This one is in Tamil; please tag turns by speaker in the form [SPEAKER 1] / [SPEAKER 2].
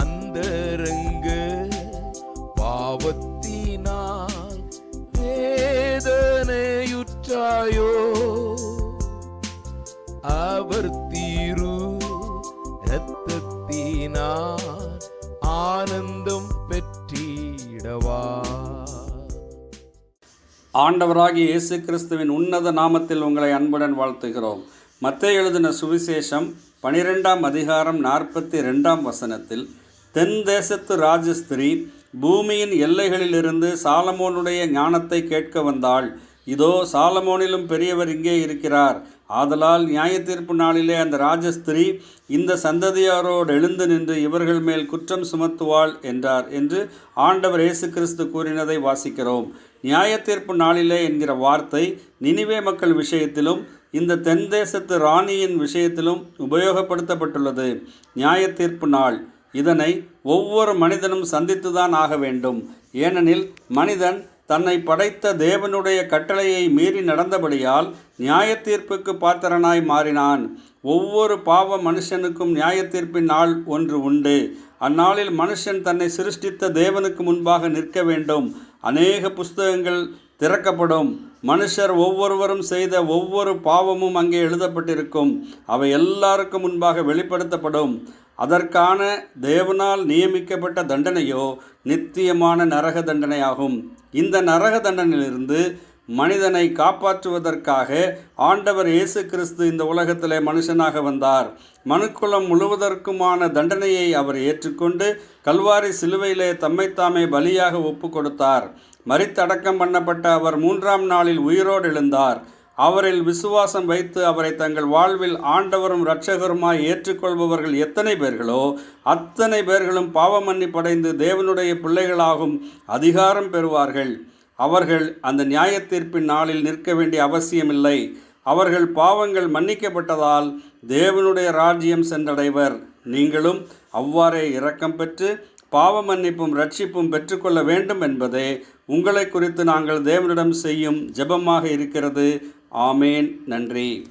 [SPEAKER 1] அந்தரங்கு பாவத்தினால் வேதனையுற்றாயோ? அவர் தீரு இரத்தத்தினால் ஆனந்தம் பெற்றிடவா?
[SPEAKER 2] ஆண்டவராகிய இயேசு கிறிஸ்துவின் உன்னத நாமத்தில் உங்களை அன்புடன் வாழ்த்துகிறோம். மத்திய எழுதின சுவிசேஷம் பனிரெண்டாம் அதிகாரம் நாற்பத்தி ரெண்டாம் வசனத்தில் தென் தேசத்து ராஜஸ்திரி பூமியின் எல்லைகளிலிருந்து சாலமோனுடைய ஞானத்தை கேட்க வந்தாள். இதோ சாலமோனிலும் பெரியவர் இங்கே இருக்கிறார். ஆதலால் நியாயத்தீர்ப்பு நாளிலே அந்த ராஜஸ்திரி இந்த சந்ததியாரோடு எழுந்து நின்று இவர்கள் மேல் குற்றம் சுமத்துவாள் என்றார் என்று ஆண்டவர் இயேசு கிறிஸ்து கூறினதை வாசிக்கிறோம். நியாயத்தீர்ப்பு நாளிலே என்கிற வார்த்தை நினிவே மக்கள் விஷயத்திலும் இந்த தென் தேசத்து ராணியின் விஷயத்திலும் உபயோகப்படுத்தப்பட்டுள்ளது. நியாயத்தீர்ப்பு நாள். இதனை ஒவ்வொரு மனிதனும் சந்தித்துதான் ஆக வேண்டும். ஏனெனில் மனிதன் தன்னை படைத்த தேவனுடைய கட்டளையை மீறி நடந்தபடியால் நியாய தீர்ப்புக்கு பாத்திரனாய் மாறினான். ஒவ்வொரு பாவ மனுஷனுக்கும் நியாய தீர்ப்பின் நாள் ஒன்று உண்டு. அந்நாளில் மனுஷன் தன்னை சிருஷ்டித்த தேவனுக்கு முன்பாக நிற்க வேண்டும். அநேக புஸ்தகங்கள் திறக்கப்படும். மனுஷர் ஒவ்வொருவரும் செய்த ஒவ்வொரு பாவமும் அங்கே எழுதப்பட்டிருக்கும். அவை எல்லாருக்கும் முன்பாக வெளிப்படுத்தப்படும். அதற்கான தேவனால் நியமிக்கப்பட்ட தண்டனையோ நித்தியமான நரக தண்டனையாகும். இந்த நரக தண்டனையிலிருந்து மனிதனை காப்பாற்றுவதற்காக ஆண்டவர் இயேசு கிறிஸ்து இந்த உலகத்திலே மனுஷனாக வந்தார். மனுக்குலம் முழுவதற்குமான தண்டனையை அவர் ஏற்றுக்கொண்டு கல்வாரி சிலுவையிலே தம்மைத்தாமே பலியாக ஒப்பு கொடுத்தார் மறித்தடக்கம் பண்ணப்பட்ட அவர் மூன்றாம் நாளில் உயிரோடு எழுந்தார். அவரில் விசுவாசம் வைத்து அவரை தங்கள் வாழ்வில் ஆண்டவரும் இரட்சகருமாய் ஏற்றுக்கொள்பவர்கள் எத்தனை பேர்களோ அத்தனை பேர்களும் பாவமன்னி படைந்து தேவனுடைய பிள்ளைகளாகும் அதிகாரம் பெறுவார்கள். அவர்கள் அந்த நியாய தீர்ப்பின் நாளில் நிற்க வேண்டிய அவசியமில்லை. அவர்கள் பாவங்கள் மன்னிக்கப்பட்டதால் தேவனுடைய ராஜ்யம் சென்றடைவர். நீங்களும் அவ்வாறே இரக்கம் பெற்று பாவ மன்னிப்பும் ரட்சிப்பும் பெற்றுக்கொள்ள வேண்டும் என்பதே உங்களை குறித்து நாங்கள் தேவனிடம் செய்யும் ஜெபமாக இருக்கிறது. ஆமேன். நன்றி.